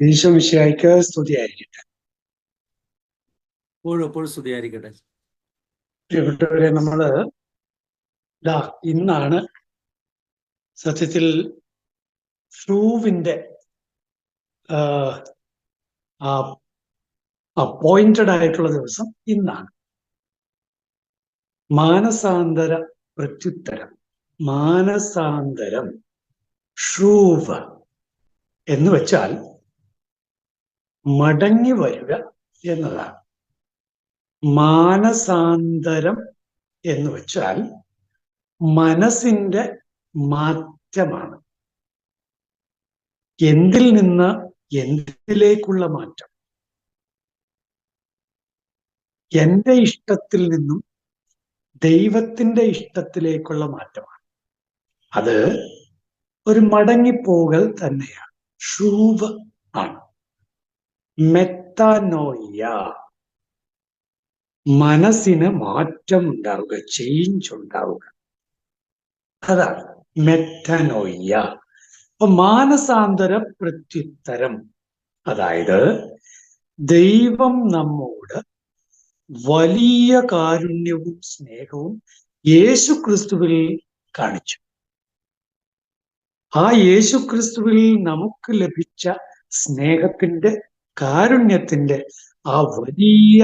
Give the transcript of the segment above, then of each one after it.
ഈശോമിശിഹായ്ക്ക് സ്തുതിയായിരിക്കട്ടെ. എപ്പോഴും എപ്പോഴും സ്തുതിയായിരിക്കട്ടെ. പ്രിയപ്പെട്ടവരെ നമ്മൾ ദാ ഇന്നാണ് സത്യത്തിൽ ഫ്ലൂവിന്റെ അപ്പോയിന്റഡ് ആയിട്ടുള്ള ദിവസം ഇന്നാണ്. മാനസാന്തര പ്രത്യുത്തരം മാനസാന്തരം ഷൂവ് എന്ന് വെച്ചാൽ മടങ്ങി വരിക എന്നതാണ്. മാനസാന്തരം എന്ന് വെച്ചാൽ മനസ്സിന്റെ മാറ്റമാണ്. എന്തിൽ നിന്ന് എന്തിലേക്കുള്ള മാറ്റം? എന്റെ ഇഷ്ടത്തിൽ നിന്നും ദൈവത്തിന്റെ ഇഷ്ടത്തിലേക്കുള്ള മാറ്റമാണ്. അത് ഒരു മടങ്ങിപ്പോകൽ തന്നെയാണ്. ഷൂവ് ആണ്. മെത്താനോയ മനസ്സിന് മാറ്റം ഉണ്ടാവുക ചേഞ്ച് ഉണ്ടാവുക. അതാണ് മെറ്റനോയ്യ അപ്പൊ മാനസാന്തര പ്രത്യുത്തരം. അതായത് ദൈവം നമ്മോട് വലിയ കാരുണ്യവും സ്നേഹവും യേശു ക്രിസ്തുവിൽ കാണിച്ചു. ആ യേശു ക്രിസ്തുവിൽ നമുക്ക് ലഭിച്ച സ്നേഹത്തിന്റെ കാരുണ്യത്തിന്റെ ആ വലിയ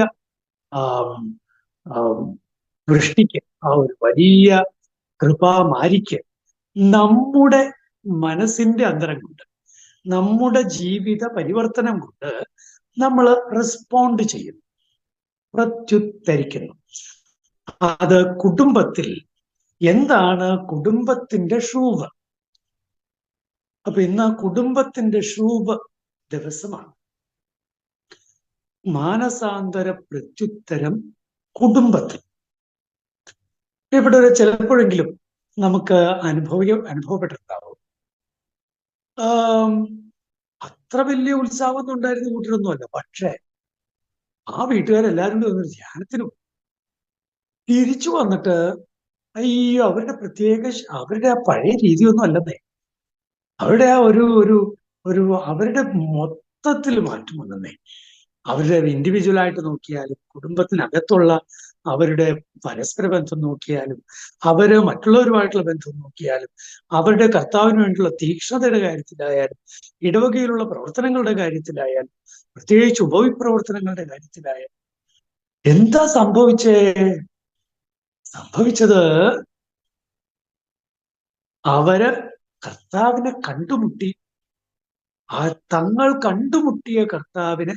വൃഷ്ടിക്ക് ആ ഒരു വലിയ കൃപാമാരിക്ക് നമ്മുടെ മനസ്സിന്റെ അന്തരം കൊണ്ട് നമ്മുടെ ജീവിത പരിവർത്തനം കൊണ്ട് നമ്മൾ റെസ്പോണ്ട് ചെയ്യുന്നു പ്രത്യുത്തരിക്കുന്നു അത് കുടുംബത്തിൽ എന്താണ് കുടുംബത്തിന്റെ ഷൂവ്? അപ്പൊ ഇന്ന് കുടുംബത്തിന്റെ ഷൂവ് ദിവസമാണ്. മാനസാന്തര പ്രത്യുത്തരം കുടുംബത്തിൽ. ഇവിടെ ഒരു ചിലപ്പോഴെങ്കിലും നമുക്ക് അനുഭവിക്ക അനുഭവപ്പെട്ടിട്ടുണ്ടാവും. അത്ര വലിയ ഉത്സാഹമൊന്നും ഉണ്ടായിരുന്ന കൂട്ടരൊന്നുമല്ല. പക്ഷേ ആ വീട്ടുകാരെല്ലാവരും കൂടി വന്നൊരു ധ്യാനത്തിന് തിരിച്ചു വന്നിട്ട് അയ്യോ അവരുടെ പ്രത്യേക അവരുടെ ആ പഴയ രീതിയൊന്നും അല്ലെന്നേ. അവരുടെ ആ ഒരു ഒരു ഒരു അവരുടെ മൊത്തത്തിൽ മാറ്റം വന്നേ അവരുടെ ഇൻഡിവിജ്വൽ ആയിട്ട് നോക്കിയാലും കുടുംബത്തിനകത്തുള്ള അവരുടെ പരസ്പര ബന്ധം നോക്കിയാലും അവർ മറ്റുള്ളവരുമായിട്ടുള്ള ബന്ധം നോക്കിയാലും അവരുടെ കർത്താവിന് വേണ്ടിയുള്ള തീക്ഷ്ണതയുടെ കാര്യത്തിലായാലും ഇടവകയിലുള്ള പ്രവർത്തനങ്ങളുടെ കാര്യത്തിലായാലും പ്രത്യേകിച്ച് ഉപവിപ്രവർത്തനങ്ങളുടെ കാര്യത്തിലായാലും എന്താ സംഭവിച്ചേ? സംഭവിച്ചത് അവർ കർത്താവിനെ കണ്ടുമുട്ടി ആ തങ്ങൾ കണ്ടുമുട്ടിയ കർത്താവിനെ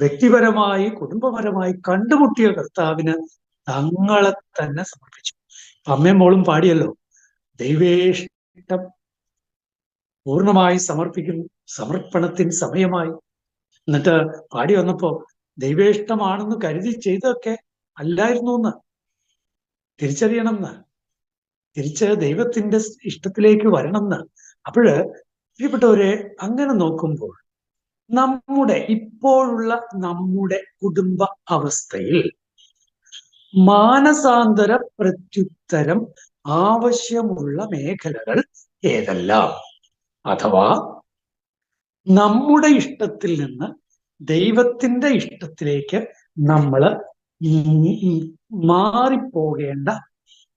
വ്യക്തിപരമായി കുടുംബപരമായി കണ്ടുമുട്ടിയ കർത്താവിന് തങ്ങളെ തന്നെ സമർപ്പിച്ചു. അമ്മയും മോളും പാടിയല്ലോ. ദൈവേഷ്ടം പൂർണമായി സമർപ്പിക്കും സമർപ്പണത്തിന് സമയമായി. എന്നിട്ട് പാടി വന്നപ്പോ ദൈവേഷ്ടമാണെന്ന് കരുതി ചെയ്തൊക്കെ അല്ലായിരുന്നു എന്ന് തിരിച്ചറിയണം എന്ന് തിരിച്ച് ദൈവത്തിന്റെ ഇഷ്ടത്തിലേക്ക് വരണം എന്ന് അപ്പോഴ് പ്രിയപ്പെട്ടവരെ അങ്ങനെ നോക്കുമ്പോൾ നമ്മുടെ ഇപ്പോഴുള്ള നമ്മുടെ കുടുംബ അവസ്ഥയിൽ മാനസാന്തര പ്രത്യുത്തരം ആവശ്യമുള്ള മേഖലകൾ ഏതെല്ലാം? അഥവാ നമ്മുടെ ഇഷ്ടത്തിൽ നിന്ന് ദൈവത്തിന്റെ ഇഷ്ടത്തിലേക്ക് നമ്മൾ മാറിപ്പോകേണ്ട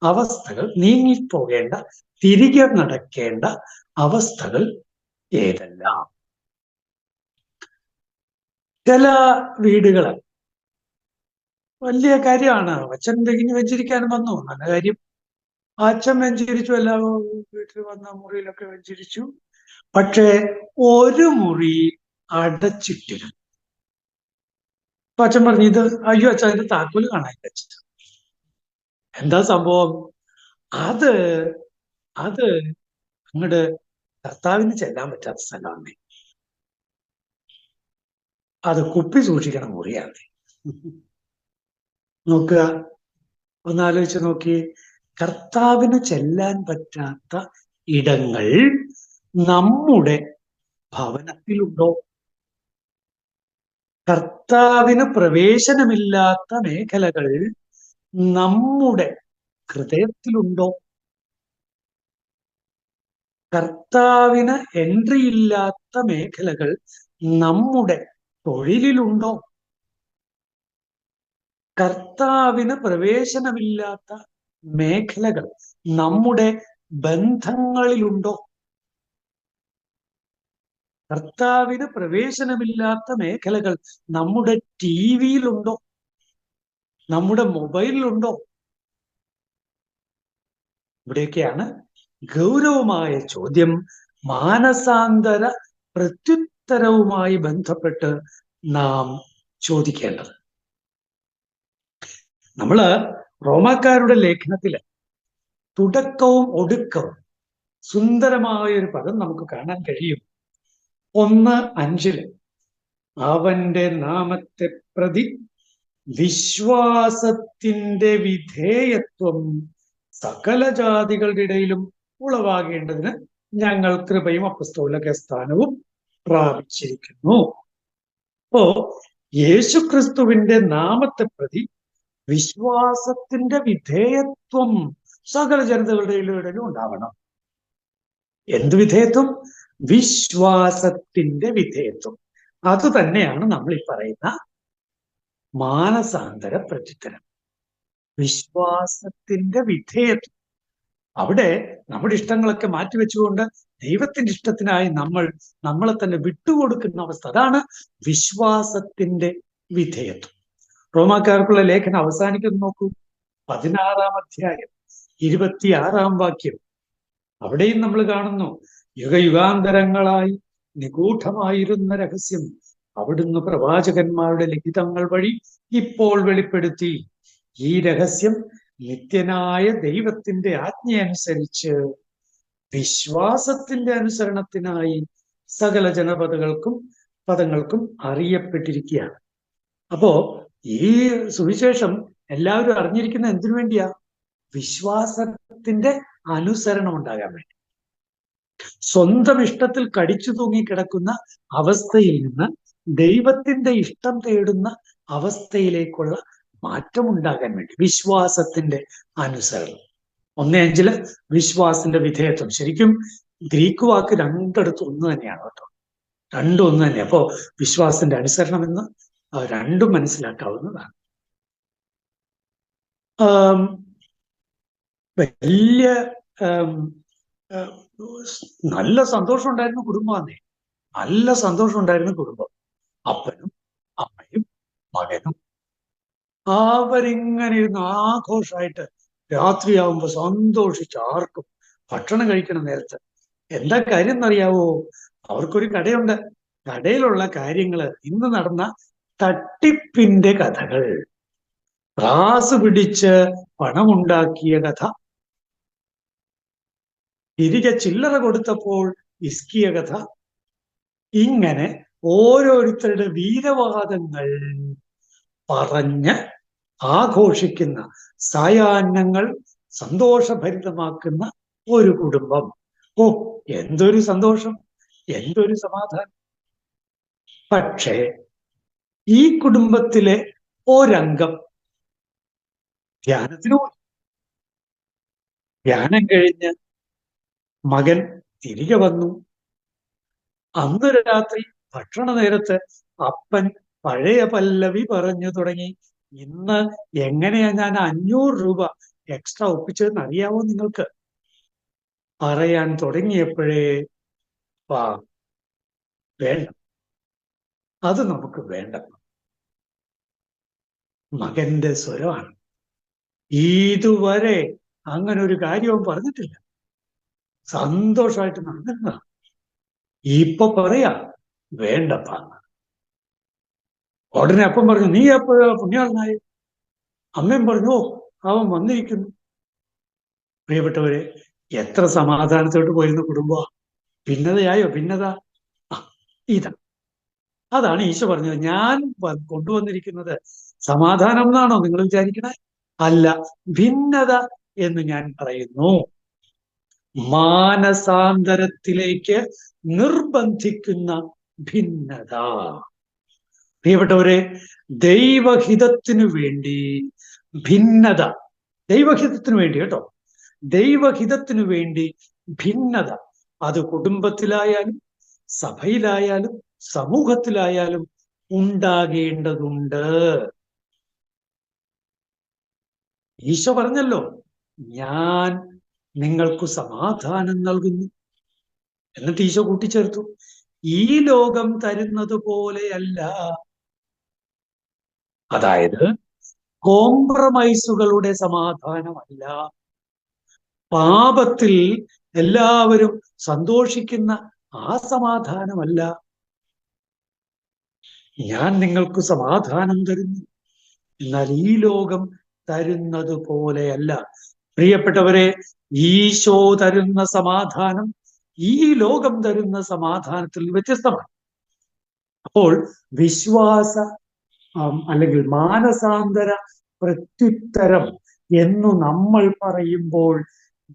അവസ്ഥകൾ നീങ്ങിപ്പോകേണ്ട തിരികെ നടക്കേണ്ട അവസ്ഥകൾ ഏതെല്ലാം? ചില വീടുകൾ. വലിയ കാര്യമാണ്. അച്ഛൻ തിരിഞ്ഞു വെഞ്ചിരിക്കാൻ വന്നു. നല്ല കാര്യം. അച്ഛൻ വെഞ്ചിരിച്ചു എല്ലാ വീട്ടിൽ വന്ന മുറിയിലൊക്കെ വെഞ്ചിരിച്ചു പക്ഷേ ഒരു മുറി അടച്ചിട്ടിരുന്നു അപ്പൊ അച്ഛൻ പറഞ്ഞു ഇത് അയ്യോ അച്ഛൻ അതിന്റെ താക്കോൽ കാണാനില്ല അച്ഛൻ എന്താ സംഭവം? അത് അത് അങ്ങോട്ട് കർത്താവിന് ചെല്ലാൻ പറ്റാത്ത സ്ഥലമാണ്. അത് കുപ്പി സൂക്ഷിക്കണ മുറിയാണ് നോക്കുക. ഒന്നാലോചിച്ച് നോക്കി. കർത്താവിന് ചെല്ലാൻ പറ്റാത്ത ഇടങ്ങൾ നമ്മുടെ ഭവനത്തിലുണ്ടോ? കർത്താവിന് പ്രവേശനമില്ലാത്ത മേഖലകൾ നമ്മുടെ ഹൃദയത്തിലുണ്ടോ? കർത്താവിന് എൻട്രി ഇല്ലാത്ത മേഖലകൾ നമ്മുടെ തൊഴിലിലുണ്ടോ? കർത്താവിന് പ്രവേശനമില്ലാത്ത മേഖലകൾ നമ്മുടെ ബന്ധങ്ങളിലുണ്ടോ? കർത്താവിന് പ്രവേശനമില്ലാത്ത മേഖലകൾ നമ്മുടെ ടി വിയിലുണ്ടോ? നമ്മുടെ മൊബൈലിലുണ്ടോ? ഇവിടെയൊക്കെയാണ് ഗൗരവമായ ചോദ്യം. മാനസാന്തര പ്രത്യുത്തരവുമായി ബന്ധപ്പെട്ട് നാം ചോദിക്കേണ്ടത്. നമ്മൾ റോമാക്കാരുടെ ലേഖനത്തിൽ തുടക്കവും ഒടുക്കവും സുന്ദരമായ ഒരു പദം നമുക്ക് കാണാൻ കഴിയും. ഒന്ന് അഞ്ചിൽ അവന്റെ നാമത്തെ പ്രതി വിശ്വാസത്തിന്റെ വിധേയത്വം സകല ജാതികളുടെ ഇടയിലും ഉളവാകേണ്ടതിന് ഞങ്ങൾ കൃപയും അപ്പസ്തോലക സ്ഥാനവും പ്രാപിച്ചിരിക്കുന്നു. അപ്പോ യേശുക്രിസ്തുവിന്റെ നാമത്തെ പ്രതി വിശ്വാസത്തിന്റെ വിധേയത്വം സകല ജനതകളുടെ ഇടയിലും ഉണ്ടാവണം. എന്ത് വിധേയത്വം? വിശ്വാസത്തിന്റെ വിധേയത്വം. അത് തന്നെയാണ് നമ്മൾ ഈ പറയുന്ന മാനസാന്തര പ്രത്യുത്തരം വിശ്വാസത്തിന്റെ വിധേയത്വം. അവിടെ നമ്മുടെ ഇഷ്ടങ്ങളൊക്കെ മാറ്റിവെച്ചുകൊണ്ട് ദൈവത്തിന്റെ ഇഷ്ടത്തിനായി നമ്മൾ നമ്മളെ തന്നെ വിട്ടുകൊടുക്കുന്ന അവസ്ഥ. അതാണ് വിശ്വാസത്തിന്റെ വിധേയത്വം. റോമാക്കാർക്കുള്ള ലേഖനം അവസാനിക്കുന്നു നോക്കൂ. പതിനാറാം അധ്യായം ഇരുപത്തിയാറാം വാക്യം. അവിടെയും നമ്മൾ കാണുന്നു യുഗയുഗാന്തരങ്ങളായി നിഗൂഢമായിരുന്ന രഹസ്യം അവിടുന്ന് പ്രവാചകന്മാരുടെ ലിഖിതങ്ങൾ വഴി ഇപ്പോൾ വെളിപ്പെടുത്തി. ഈ രഹസ്യം നിത്യനായ ദൈവത്തിന്റെ ആജ്ഞയനുസരിച്ച് വിശ്വാസത്തിന്റെ അനുസരണത്തിനായി സകല ജനപദങ്ങൾക്കും പദങ്ങൾക്കും അറിയപ്പെട്ടിരിക്കുകയാണ്. അപ്പോ ഈ സുവിശേഷം എല്ലാവരും അറിഞ്ഞിരിക്കുന്ന എന്തിനു വേണ്ടിയാ? വിശ്വാസത്തിന്റെ അനുസരണം ഉണ്ടാകാൻ വേണ്ടി. സ്വന്തം ഇഷ്ടത്തിൽ കടിച്ചു തൂങ്ങിക്കിടക്കുന്ന അവസ്ഥയിൽ നിന്ന് ദൈവത്തിന്റെ ഇഷ്ടം തേടുന്ന അവസ്ഥയിലേക്കുള്ള മാറ്റം ഉണ്ടാകാൻ വേണ്ടി. വിശ്വാസത്തിന്റെ അനുസരണം. ഒന്നേ അഞ്ചിൽ വിശ്വാസിന്റെ വിധേയത്വം. ശരിക്കും ഗ്രീക്ക് വാക്ക് രണ്ടിടത്തും ഒന്ന് തന്നെയാണ് കേട്ടോ. രണ്ടും ഒന്ന് തന്നെ അപ്പോ വിശ്വാസത്തിന്റെ അനുസരണം എന്ന് രണ്ടും മനസ്സിലാക്കാവുന്നതാണ്. വലിയ നല്ല സന്തോഷം ഉണ്ടായിരുന്ന കുടുംബമാണേ നല്ല സന്തോഷം ഉണ്ടായിരുന്ന കുടുംബം. അപ്പനും അമ്മയും മകനും. അവരിങ്ങനെ ഇരുന്ന് ആഘോഷമായിട്ട് രാത്രിയാവുമ്പോ സന്തോഷിച്ച് ആർക്കും ഭക്ഷണം കഴിക്കണം നേരത്തെ. എന്താ കാര്യം എന്നറിയാവോ അവർക്കൊരു കടയുണ്ട്. കടയിലുള്ള കാര്യങ്ങൾ ഇന്ന് നടന്ന തട്ടിപ്പിന്റെ കഥകൾ. ത്രാസ് പിടിച്ച് പണമുണ്ടാക്കിയ കഥ. തിരികെ ചില്ലറ കൊടുത്തപ്പോൾ ഇസ്കിയ കഥ. ഇങ്ങനെ ഓരോരുത്തരുടെ വീരവാദങ്ങൾ പറഞ്ഞ് ആഘോഷിക്കുന്ന സായാഹ്നങ്ങൾ സന്തോഷഭരിതമാക്കുന്ന ഒരു കുടുംബം. ഓ എന്തൊരു സന്തോഷം എന്തൊരു സമാധാനം. പക്ഷേ ഈ കുടുംബത്തിലെ ഒരംഗം ധ്യാനത്തിന് പോയി. ധ്യാനം കഴിഞ്ഞ് മകൻ തിരികെ വന്നു. അന്ന് രാത്രി ഭക്ഷണ നേരത്ത് അപ്പൻ പഴയ പല്ലവി പറഞ്ഞു തുടങ്ങി. ഇന്ന് എങ്ങനെയാ ഞാൻ അഞ്ഞൂറ് രൂപ എക്സ്ട്രാ ഒപ്പിച്ചതെന്ന് അറിയാവോ നിങ്ങൾക്ക്? പറയാൻ തുടങ്ങിയപ്പോഴേ വാ വേണ്ട. അത് നമുക്ക് വേണ്ട. മകന്റെ സ്വരമാണ്. ഇതുവരെ അങ്ങനെ ഒരു കാര്യവും പറഞ്ഞിട്ടില്ല. സന്തോഷമായിട്ട് നടന്നിരുന്ന ഇപ്പൊ പറയാ വേണ്ടപ്പ ഉടനെ അപ്പം പറഞ്ഞു നീ എപ്പോഴാ പുണ്യാളനായി? അമ്മയും പറഞ്ഞു ഓ അവൻ വന്നിരിക്കുന്നു. പ്രിയപ്പെട്ടവരെ എത്ര സമാധാനത്തോട്ട് പോയിരുന്ന കുടുംബ. ഭിന്നതയായോ ഭിന്നത? ഇതാ. അതാണ് ഈശോ പറഞ്ഞത്. ഞാൻ കൊണ്ടുവന്നിരിക്കുന്നത് സമാധാനം എന്നാണോ നിങ്ങൾ വിചാരിക്കണേ? അല്ല ഭിന്നത എന്ന് ഞാൻ പറയുന്നു. മാനസാന്തരത്തിലേക്ക് നിർബന്ധിക്കുന്ന ഭിന്നത. പ്രിയപ്പെട്ടവരെ ദൈവഹിതത്തിനു വേണ്ടി ഭിന്നത ദൈവഹിതത്തിനു വേണ്ടി കേട്ടോ ദൈവഹിതത്തിനു വേണ്ടി ഭിന്നത. അത് കുടുംബത്തിലായാലും സഭയിലായാലും സമൂഹത്തിലായാലും ഉണ്ടാകേണ്ടതുണ്ട്. ഈശോ പറഞ്ഞല്ലോ ഞാൻ നിങ്ങൾക്ക് സമാധാനം നൽകുന്നു. എന്നിട്ട് ഈശോ കൂട്ടിച്ചേർത്തു ഈ ലോകം തരുന്നത് പോലെയല്ല അതായത് കോംപ്രമൈസുകളുടെ സമാധാനമല്ല. പാപത്തിൽ എല്ലാവരും സന്തോഷിക്കുന്ന ആ സമാധാനമല്ല. ഞാൻ നിങ്ങൾക്ക് സമാധാനം തരുന്നു. എന്നാൽ ഈ ലോകം തരുന്നത് പോലെയല്ല. പ്രിയപ്പെട്ടവരെ ഈശോ തരുന്ന സമാധാനം ഈ ലോകം തരുന്ന സമാധാനത്തിൽ വ്യത്യസ്തമാണ്. അപ്പോൾ വിശ്വാസ അല്ലെങ്കിൽ മാനസാന്തര പ്രത്യുത്തരം എന്നു നമ്മൾ പറയുമ്പോൾ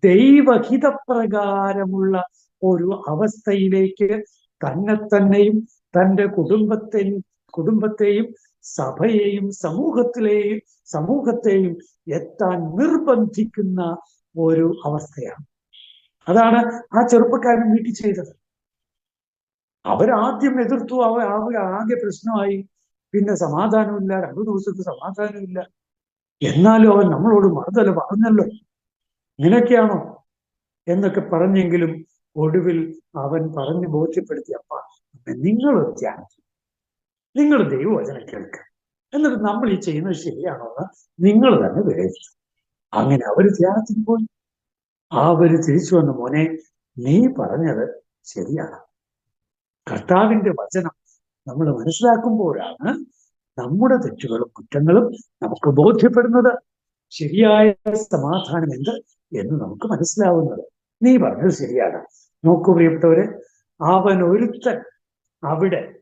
ദൈവഹിതപ്രകാരമുള്ള ഒരു അവസ്ഥയിലേക്ക് തന്നെ തന്നെയും തന്റെ കുടുംബത്തെയും കുടുംബത്തെയും സഭയെയും സമൂഹത്തിലെയും സമൂഹത്തെയും എത്താൻ നിർബന്ധിക്കുന്ന ഒരു അവസ്ഥയാണ്. അതാണ് ആ ചെറുപ്പക്കാരൻ വീട്ടിൽ ചെയ്തത്. അവരാദ്യം എതിർത്തു അവ ആകെ പ്രശ്നമായി. പിന്നെ സമാധാനമില്ല. രണ്ടു ദിവസത്തെ സമാധാനമില്ല. എന്നാലും അവൻ നമ്മളോട് മറുതല പറഞ്ഞല്ലോ. നിനക്കാണോ എന്നൊക്കെ പറഞ്ഞെങ്കിലും ഒടുവിൽ അവൻ പറഞ്ഞ് ബോധ്യപ്പെടുത്തി അപ്പ നിങ്ങൾ ധ്യാനിക്കും നിങ്ങൾ ദൈവവചനം കേൾക്കുക എന്നിട്ട് നമ്മൾ ഈ ചെയ്യുന്നത് ശരിയാണോ എന്ന് നിങ്ങൾ തന്നെ വിലയിരുത്തും അങ്ങനെ അവർ ധ്യാനത്തിന് പോയി. അവർ തിരിച്ചു വന്ന മോനെ നീ പറഞ്ഞത് ശരിയാണ്. കർത്താവിന്റെ വചനം നമ്മൾ മനസ്സിലാക്കുമ്പോഴാണ് നമ്മുടെ തെറ്റുകളും കുറ്റങ്ങളും നമുക്ക് ബോധ്യപ്പെടുന്നത്. ശരിയായ സമാധാനം എന്ത് എന്ന് നമുക്ക് മനസ്സിലാവുന്നത്. നീ പറഞ്ഞത് ശരിയാണ്. നോക്കൂ പ്രിയപ്പെട്ടവര് അവൻ ഒരുത്തൻ അവിടെ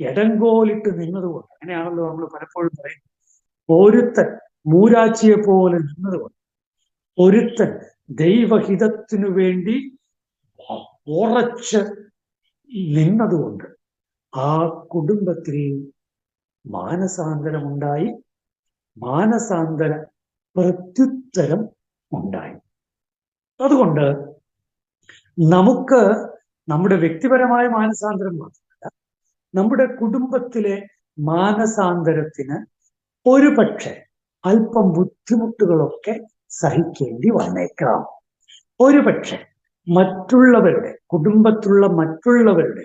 എടങ്കോലിട്ട് നിന്നതുകൊണ്ട് അങ്ങനെയാണല്ലോ നമ്മൾ പലപ്പോഴും പറയുന്നത്. ഒരുത്തൻ മൂരാച്ചിയെ പോലെ നിന്നതുകൊണ്ട് ഒരുത്തൻ ദൈവഹിതത്തിനു വേണ്ടി ഉറച്ച് നിന്നതുകൊണ്ട് ആ കുടുംബത്തിൽ മാനസാന്തരമുണ്ടായി മാനസാന്തര പ്രത്യുത്തരം ഉണ്ടായി. അതുകൊണ്ട് നമുക്ക് നമ്മുടെ വ്യക്തിപരമായ മാനസാന്തരം മാത്രമല്ല നമ്മുടെ കുടുംബത്തിലെ മാനസാന്തരത്തിന് ഒരു പക്ഷെ അല്പം ബുദ്ധിമുട്ടുകളൊക്കെ സഹിക്കേണ്ടി വന്നേക്കാം. ഒരുപക്ഷെ മറ്റുള്ളവരുടെ കുടുംബത്തിലുള്ള മറ്റുള്ളവരുടെ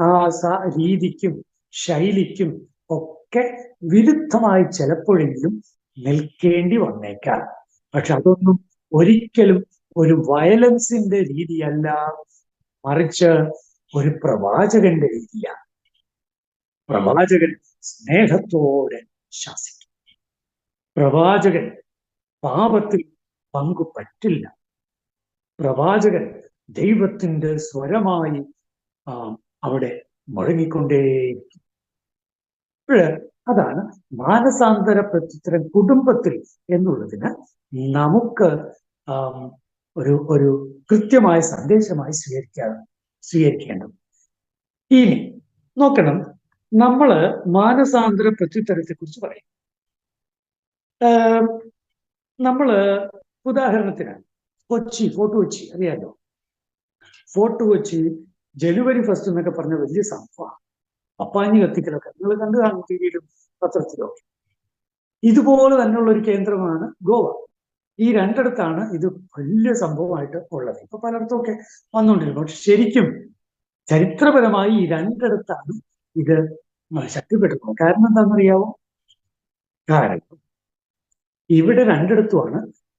ആ രീതിക്കും ശൈലിക്കും ഒക്കെ വിരുദ്ധമായി ചിലപ്പോഴെങ്കിലും നിൽക്കേണ്ടി വന്നേക്കാം. പക്ഷെ അതൊന്നും ഒരിക്കലും ഒരു വയലൻസിന്റെ രീതിയല്ല. മറിച്ച് ഒരു പ്രവാചകന്റെ രീതിയാണ് പ്രവാചകൻ സ്നേഹത്തോടെ ശാസിക്കും. പ്രവാചകൻ പാപത്തിൽ പങ്കു പറ്റില്ല പ്രവാചകൻ ദൈവത്തിന്റെ സ്വരമായി അവിടെ മുഴങ്ങിക്കൊണ്ടേയിരിക്കും അതാണ് മാനസാന്തര പ്രത്യുത്തരം കുടുംബത്തിൽ എന്നുള്ളതിന് നമുക്ക് ഒരു ഒരു കൃത്യമായ സന്ദേശമായി സ്വീകരിക്കാൻ സ്വീകരിക്കേണ്ടത്. ഇനി നോക്കണം നമ്മൾ മാനസാന്തര പ്രത്യുത്തരത്തെ കുറിച്ച് പറയും നമ്മൾ ഉദാഹരണത്തിന് കൊച്ചി ഫോർട്ട് കൊച്ചി അറിയാലോ? ഫോർട്ട് കൊച്ചി ജനുവരി ഫസ്റ്റ് എന്നൊക്കെ പറഞ്ഞ വലിയ സംഭവമാണ്. അപ്പാഞ്ഞു കത്തിക്കലൊക്കെ. നിങ്ങൾ കണ്ടു കാണും ടി വിയിലും പത്രത്തിലും ഇതുപോലെ തന്നെയുള്ള ഒരു കേന്ദ്രമാണ് ഗോവ. ഈ രണ്ടിടത്താണ് ഇത് വലിയ സംഭവമായിട്ട് ഉള്ളത്. ഇപ്പൊ പലയിടത്തുമൊക്കെ വന്നുകൊണ്ടിരുന്നു പക്ഷെ ശരിക്കും ചരിത്രപരമായി ഈ രണ്ടിടത്താണ് ഇത് ശക്തിപ്പെടുന്നത്. കാരണം എന്താണെന്നറിയാവോ? കാരണം ഇവിടെ രണ്ടിടത്തുമാണ്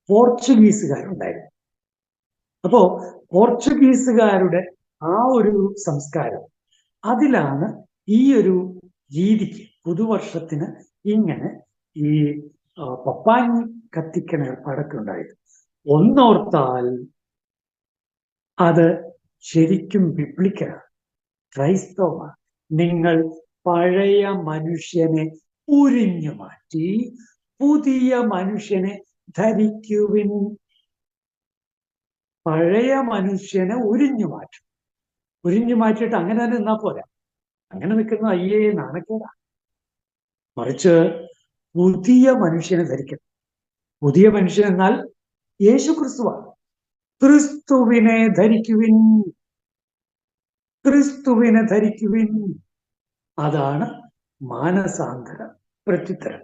പോർച്ചുഗീസുകാരുണ്ടായിരുന്നത്. അപ്പോ പോർച്ചുഗീസുകാരുടെ ആ ഒരു സംസ്കാരം അതിലാണ് ഈ ഒരു രീതിക്ക് പുതുവർഷത്തിന് ഇങ്ങനെ ഈ പപ്പാങ്ങി കത്തിക്കണ ഏർപ്പാടൊക്കെ ഉണ്ടായത്. ഒന്നോർത്താൽ അത് ശരിക്കും ബിബ്ലിക്കലാണ് ക്രൈസ്തവമാണ് നിങ്ങൾ പഴയ മനുഷ്യനെ ഉരിഞ്ഞു മാറ്റി പുതിയ മനുഷ്യനെ ധരിക്കുവിൻ. പഴയ മനുഷ്യനെ ഉരിഞ്ഞു മാറ്റും. ഉരിഞ്ഞു മാറ്റിയിട്ട് അങ്ങനെ തന്നെ നിന്നാ പോരാ. അങ്ങനെ നിൽക്കുന്ന അയ്യേ നാണക്കേടാ. മറിച്ച് പുതിയ മനുഷ്യനെ ധരിക്കണം. പുതിയ മനുഷ്യൻ എന്നാൽ യേശു ക്രിസ്തുവാണ് ക്രിസ്തുവിനെ ധരിക്കുവിൻ. ക്രിസ്തുവിനെ ധരിക്കുവിൻ. അതാണ് മാനസാന്തര പ്രത്യുത്തരം.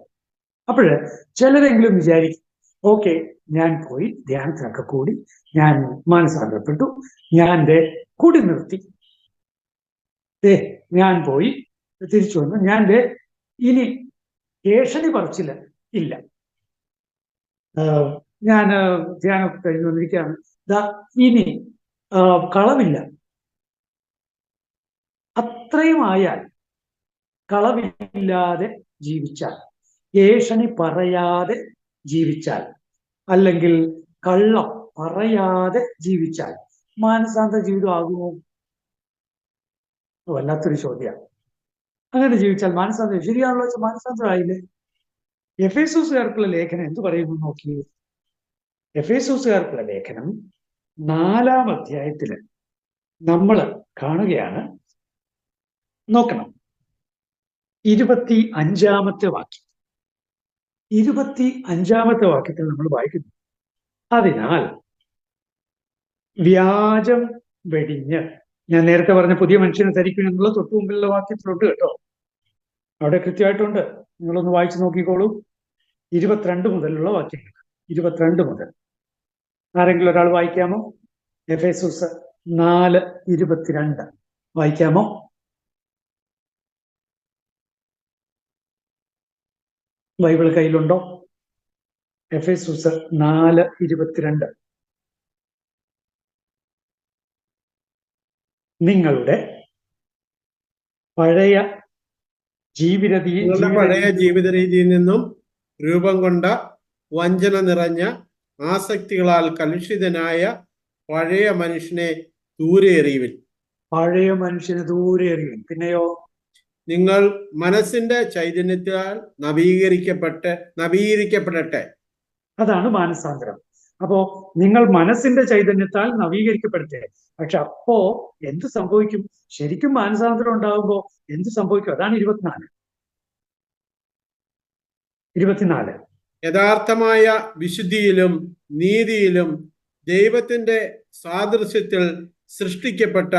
അപ്പോഴ് ചിലരെങ്കിലും വിചാരിക്കും ഓക്കെ ഞാൻ പോയി ധ്യാനത്തിനൊക്കെ കൂടി ഞാൻ മാനസാന്തരപ്പെട്ടു ഞാൻ ദേ കൂടി നിർത്തി. ദേ ഞാൻ പോയി. തിരിച്ചു വന്നു. ഞാൻ ദേ ഇനി ഏഷണി പറിച്ചില്ല ഇല്ല. ഞാൻ ധ്യാനം കഴിഞ്ഞു വന്നിരിക്കുകയാണ്. ദാ ഇനി കളവില്ല. അത്രയും ആയാൽ കളവില്ലാതെ ജീവിച്ചാൽ ഏഷണി പറയാതെ ജീവിച്ചാൽ അല്ലെങ്കിൽ കള്ളം പറയാതെ ജീവിച്ചാൽ മാനസാന്തര ജീവിതം ആകുമോ? വല്ലാത്തൊരു ചോദ്യമാണ് അങ്ങനെ ജീവിച്ചാൽ മാനസാന്തരം ശരിയാണല്ലോ വെച്ചാൽ മാനസാന്തരമായില്ലേ? എഫ് എഫേസൂസുകാർക്കുള്ള ലേഖനം എന്ത് പറയുന്നു നോക്കി. എഫ് എഫേസൂസുകാർക്കുള്ള ലേഖനം നാലാം അധ്യായത്തിൽ നമ്മൾ കാണുകയാണ്. നോക്കണം. ഇരുപത്തി അഞ്ചാമത്തെ വാക്യം. ഇരുപത്തി അഞ്ചാമത്തെ വാക്യത്തിൽ നമ്മൾ വായിക്കുന്നു. അതിനാൽ വ്യാജം വെടിഞ്ഞ്. ഞാൻ നേരത്തെ പറഞ്ഞ പുതിയ മനുഷ്യനെ ധരിക്കും എന്നുള്ള തൊട്ടു മുമ്പിലുള്ള വാക്യത്തിലോട്ട് കേട്ടോ. അവിടെ കൃത്യമായിട്ടുണ്ട്. നിങ്ങളൊന്ന് വായിച്ചു നോക്കിക്കോളൂ. ഇരുപത്തിരണ്ട് മുതലുള്ള വാക്യങ്ങൾ. ഇരുപത്തിരണ്ട് മുതൽ. ആരെങ്കിലും ഒരാൾ വായിക്കാമോ? എഫേസൂസ് നാല് ഇരുപത്തിരണ്ട്. വായിക്കാമോ? ബൈബിൾ കയ്യിലുണ്ടോ? എഫേസൂസ് നാല് ഇരുപത്തിരണ്ട്. നിങ്ങളുടെ പഴയ ജീവിത പഴയ ജീവിത രീതിയിൽ നിന്നും രൂപം കൊണ്ട വഞ്ചന നിറഞ്ഞ ആസക്തികളാൽ കലുഷിതനായ പഴയ മനുഷ്യനെ ദൂരെ എറിയുവിൻ. പഴയ മനുഷ്യനെ ദൂരെ എറിയും പിന്നെയോ? നിങ്ങൾ മനസ്സിന്റെ ചൈതന്യത്താൽ നവീകരിക്കപ്പെട്ട് നവീകരിക്കപ്പെടട്ടെ. അതാണ് മാനസാന്തരം. അപ്പോ നിങ്ങൾ മനസ്സിന്റെ ചൈതന്യത്താൽ നവീകരിക്കപ്പെടുത്തേ. പക്ഷെ അപ്പോ എന്ത് സംഭവിക്കും? ശരിക്കും മാനസാന്തരം ഉണ്ടാകുമ്പോ എന്ത് സംഭവിക്കും? അതാണ് ഇരുപത്തിനാല്. ഇരുപത്തിനാല്. യഥാർത്ഥമായ വിശുദ്ധിയിലും നീതിയിലും ദൈവത്തിന്റെ സാദൃശ്യത്തിൽ സൃഷ്ടിക്കപ്പെട്ട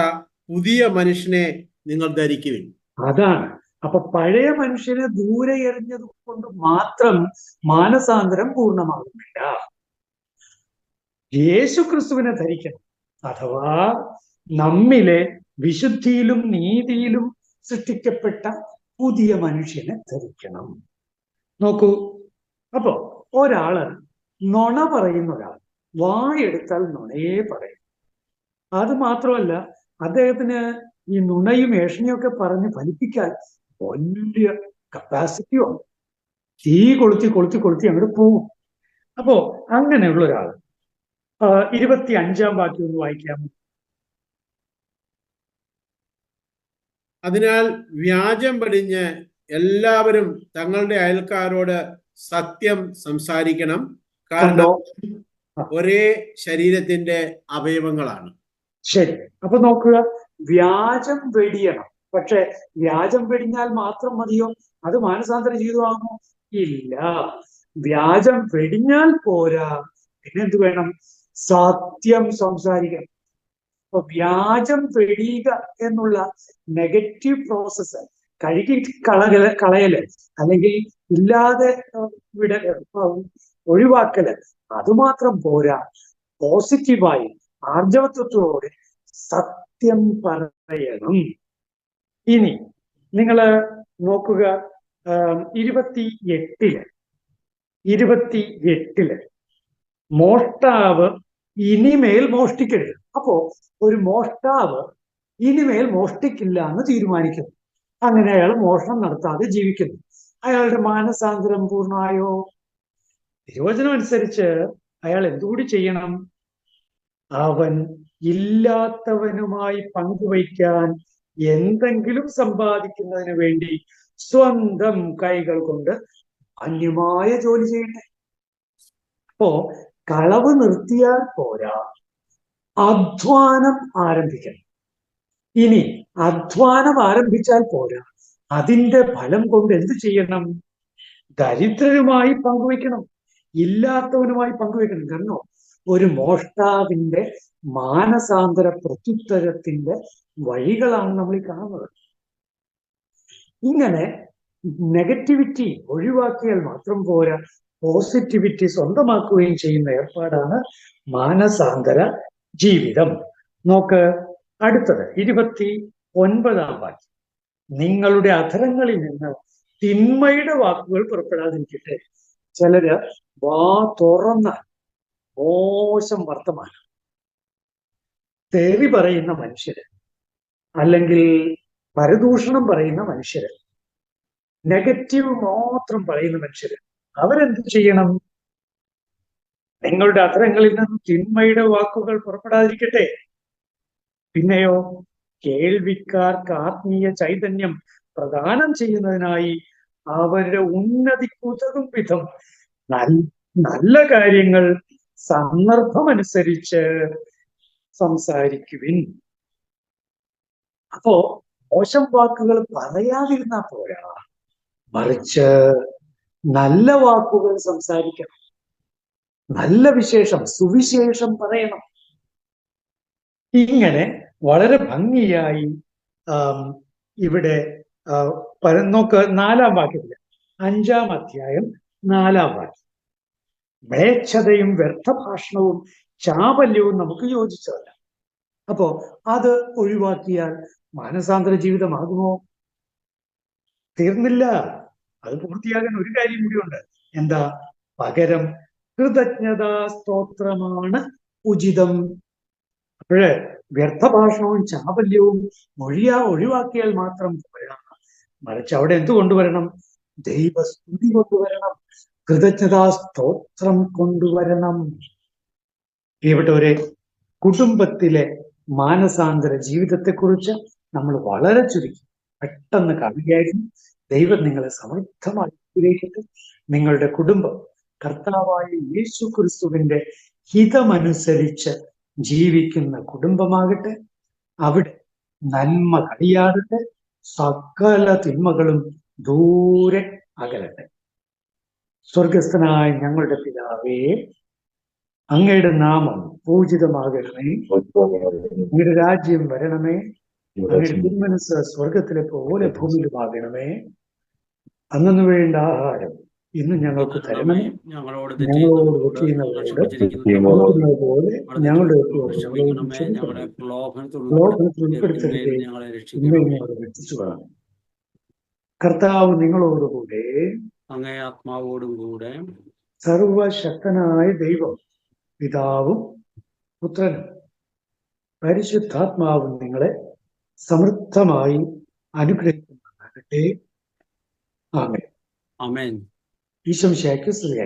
പുതിയ മനുഷ്യനെ നിങ്ങൾ ധരിക്കുവിൻ. അതാണ്. അപ്പൊ പഴയ മനുഷ്യനെ ദൂരെ എറിഞ്ഞത് കൊണ്ട് മാത്രം മാനസാന്തരം പൂർണമാകുന്നില്ല. യേശു ക്രിസ്തുവിനെ ധരിക്കണം. അഥവാ നമ്മിലെ വിശുദ്ധിയിലും നീതിയിലും സൃഷ്ടിക്കപ്പെട്ട പുതിയ മനുഷ്യനെ ധരിക്കണം. നോക്കൂ. അപ്പോ ഒരാൾ നുണ പറയുന്ന ഒരാൾ വായെടുത്താൽ നുണയെ പറയും. അത് മാത്രമല്ല അദ്ദേഹത്തിന് ഈ നുണയും ഏഷണിയും ഒക്കെ പറഞ്ഞ് ഫലിപ്പിക്കാൻ വലിയ കപ്പാസിറ്റിയോ തീ കൊളുത്തി കൊളുത്തി കൊളുത്തി അങ്ങോട്ട് പോകും അപ്പോ അങ്ങനെയുള്ള ഒരാൾ ഇരുപത്തി അഞ്ചാം വാക്യം ഒന്ന് വായിക്കാമോ അതിനാൽ വ്യാജം പടിഞ്ഞ് എല്ലാവരും തങ്ങളുടെ അയൽക്കാരോട് സത്യം സംസാരിക്കണം. കാരണം ഒരേ ശരീരത്തിന്റെ അവയവങ്ങളാണ്. ശരി. അപ്പൊ നോക്കുക. വ്യാജം വെടിയണം. പക്ഷെ വ്യാജം വെടിഞ്ഞാൽ മാത്രം മതിയോ? അത് മാനസാന്തര ജീവിതമാകുമോ ഇല്ല. വ്യാജം വെടിഞ്ഞാൽ പോരാ. പിന്നെ എന്ത് വേണം? സത്യം സംസാരിക്കണം. അപ്പൊ വ്യാജം വെടിയുക എന്നുള്ള നെഗറ്റീവ് പ്രോസസ്സ് കഴുകി കളകൽ കളയൽ അല്ലെങ്കിൽ ഇല്ലാതെ വിട ഒഴിവാക്കൽ അതുമാത്രം പോരാ. പോസിറ്റീവായി ആർജവത്വത്തോടെ സത്യം പറയണം. ഇനി നിങ്ങൾ നോക്കുക ഇരുപത്തി എട്ടിൽ ഇരുപത്തി എട്ടിൽ മോഷ്ടാവ് ഇനിമേൽ മോഷ്ടിക്കരുത്. അപ്പോ ഒരു മോഷ്ടാവ് ഇനിമേൽ മോഷ്ടിക്കില്ല എന്ന് തീരുമാനിക്കുന്നു. അങ്ങനെ അയാൾ മോഷണം നടത്താതെ ജീവിക്കുന്നു. അയാളുടെ മാനസാന്തരം പൂർണമായോ? തിരുവചനം അനുസരിച്ച് അയാൾ എന്തുകൂടി ചെയ്യണം? അവൻ ഇല്ലാത്തവനുമായി പങ്കുവയ്ക്കാൻ എന്തെങ്കിലും സമ്പാദിക്കുന്നതിന് വേണ്ടി സ്വന്തം കൈകൾ കൊണ്ട് അന്യമായ ജോലി ചെയ്യട്ടെ? അപ്പോ കളവ് നിർത്തിയാൽ പോരാ. അധ്വാനം ആരംഭിക്കണം. ഇനി അധ്വാനം ആരംഭിച്ചാൽ പോരാ. അതിന്റെ ഫലം കൊണ്ട് എന്ത് ചെയ്യണം? ദരിദ്രരുമായി പങ്കുവെക്കണം ഇല്ലാത്തവനുമായി പങ്കുവെക്കണം കാരണം ഒരു മോഷ്ടാവിന്റെ മാനസാന്തര പ്രത്യുത്തരത്തിന്റെ വഴികളാണ് നമ്മൾ ഈ കാണുന്നത്. ഇങ്ങനെ നെഗറ്റിവിറ്റി ഒഴിവാക്കിയാൽ മാത്രം പോരാ. പോസിറ്റിവിറ്റി സ്വന്തമാക്കുകയും ചെയ്യുന്ന ഏർപ്പാടാണ് മാനസാന്തര ജീവിതം. നോക്ക് അടുത്തത് ഇരുപത്തി ഒൻപതാം വാക്യം. നിങ്ങളുടെ അധരങ്ങളിൽ നിന്ന് തിന്മയുടെ വാക്കുകൾ പുറപ്പെടാതിരിക്കട്ടെ. ചിലര് വാ തുറന്ന മോശം വർത്തമാനം. തെറി പറയുന്ന മനുഷ്യര് അല്ലെങ്കിൽ പരദൂഷണം പറയുന്ന മനുഷ്യര് നെഗറ്റീവ് മാത്രം പറയുന്ന മനുഷ്യര് അവരെന്ത് ചെയ്യണം? നിങ്ങളുടെ അധരങ്ങളിൽ നിന്ന് തിന്മയുടെ വാക്കുകൾ പുറപ്പെടാതിരിക്കട്ടെ. പിന്നെയോ കേൾവിക്കാർക്ക് ആത്മീയ ചൈതന്യം പ്രദാനം ചെയ്യുന്നതിനായി അവരുടെ ഉന്നതിക്കുതകും വിധം നല്ല കാര്യങ്ങൾ സന്ദർഭമനുസരിച്ച് സംസാരിക്കുവിൻ. അപ്പോ മോശം വാക്കുകൾ പറയാതിരുന്നാ പോരാ. മറിച്ച് നല്ല വാക്കുകൾ സംസാരിക്കണം. നല്ല വിശേഷം സുവിശേഷം പറയണം. ഇങ്ങനെ വളരെ ഭംഗിയായി ഇവിടെ നോക്ക് നാലാം വാക്യത്തിൽ അഞ്ചാം അധ്യായം നാലാം വാക്യം. മ്ലേച്ഛതയും വ്യർത്ഥഭാഷണവും ചാപല്യവും നമുക്ക് യോജിച്ചതല്ല. അപ്പോ അത് ഒഴിവാക്കിയാൽ മാനസാന്തര ജീവിതമാകുമോ? തീർന്നില്ല. അത് പൂർത്തിയാകാൻ ഒരു കാര്യം കൂടിയുണ്ട് എന്താ? പകരം കൃതജ്ഞതാ സ്തോത്രമാണ് ഉചിതം. അപ്പോഴ് വ്യർത്ഥഭാഷണവും ചാബല്യവും മൊഴിയാ ഒഴിവാക്കിയാൽ മാത്രം പോരാ. മറിച്ച് അവിടെ എന്ത് കൊണ്ടുവരണം? ദൈവസ്തുതി കൊണ്ടുവരണം. കൃതജ്ഞതാ സ്തോത്രം കൊണ്ടുവരണം. പ്രിയപ്പെട്ടവരെ കുടുംബത്തിലെ മാനസാന്തര ജീവിതത്തെക്കുറിച്ച് നമ്മൾ വളരെ ചുരുക്കി പെട്ടെന്ന് കാണുകയായിരുന്നു. ദൈവം നിങ്ങളെ സമൃദ്ധമായി അനുഗ്രഹിക്കട്ടെ. നിങ്ങളുടെ കുടുംബം കർത്താവായ യേശു ക്രിസ്തുവിന്റെ ഹിതമനുസരിച്ച് ജീവിക്കുന്ന കുടുംബമാകട്ടെ. അവിടെ നന്മ കളിയാടട്ടെ. സകല തിന്മകളും ദൂരെ അകലട്ടെ. സ്വർഗസ്ഥനായ ഞങ്ങളുടെ പിതാവേ അങ്ങയുടെ നാമം പൂജിതമാകണമേ. അങ്ങയുടെ രാജ്യം വരണമേ. തിരുമനസ് സ്വർഗത്തിലെ പോലെ ഭൂമിയിലുമാകണമേ. അന്നു വേണ്ട ആഹാരം ഇന്ന് ഞങ്ങൾക്ക് തരണമേ. ഞങ്ങളോട് പോലെ ഞങ്ങളുടെ കർത്താവ് നിങ്ങളോടുകൂടെ അങ്ങേ ആത്മാവോടും കൂടെ സർവശക്തനായ ദൈവം പിതാവും പുത്രനും പരിശുദ്ധാത്മാവും നിങ്ങളെ സമൃദ്ധമായി അനുഗ്രഹിക്കുന്നതാകട്ടെ ആമേ ആമേൻ. ഈശംശയ്ക്ക് സ്തുതിയായി.